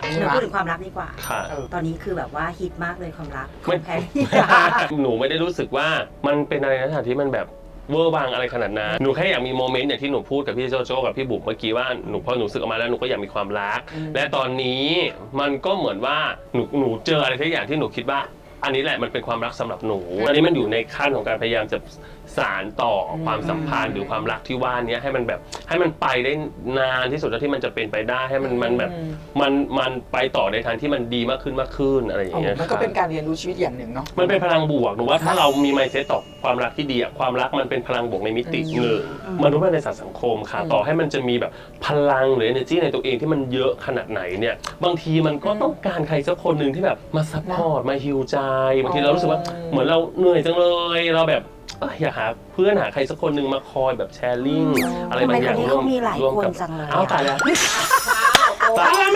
เราพูดถึงความรักดีกว่า ค่ะเออตอนนี้คือแบบว่าฮิตมากเลยความรักขไม่ องแพรหนูไม่ได้รู้สึกว่ามันเป็นอะไรนะที่มันแบบเวอร์บางอะไรขนาดนั้น หนูแค่อยากมีโมเมนต์อย่างที่หนูพูดกับพี่โจโจ้กับพี่บุ๋มเมื่อกี้ว่าหนูพอหนูสึกออกมาแล้วหนูก็อยากมีความรัก และตอนนี้มันก็เหมือนว่าหนูหนูเจออะไรทุกอย่างที่หนูคิดว่า อันนี้แหละมันเป็นความรักสำหรับหนู อันนี้มันอยู่ในขั้นของการพยายามจะสารต่อความสัมพันธ์หรือความรักที่ว่านี้ให้มันแบบให้มันไปได้นานที่สุดเท่าที่มันจะเป็นไปได้ให้มันมันแบบมันมันไปต่อในทางที่มันดีมากขึ้นมากขึ้นอะไรอย่างโอ้เงี้ยมันก็ค่ะเป็นการเรียนรู้ชีวิตอย่างหนึ่งเนาะมันเป็นพลังบวกหนูว่าถ้าเรามีไมเซ็ตต่อความรักที่ดีอะความรักมันเป็นพลังบวกในมิติหนึ่งมนุษย์มันในสังคมค่ะ ต่อให้มันจะมีแบบพลังหรือ energy ในตัวเองที่มันเยอะขนาดไหนเนี่ย บางทีมันก็ต้องการใครสักคนหนึ่งที่แบบมาซัพพอร์ตมาฮิวใจบางทีเรารู้สึกว่าเหมือนเราเหนื่อยจังเลยเราแบบ เอ้ยอยากหาเพื่อนหาใครสักคนหนึ่งมาคอยแบบแชร์ลิงอะไรทำไมบางอคย่านงนี้ร่วเขามมีหลายร่วมคนกับจังเลยอ้าวอะ ตายแล้วตายแล้วแม่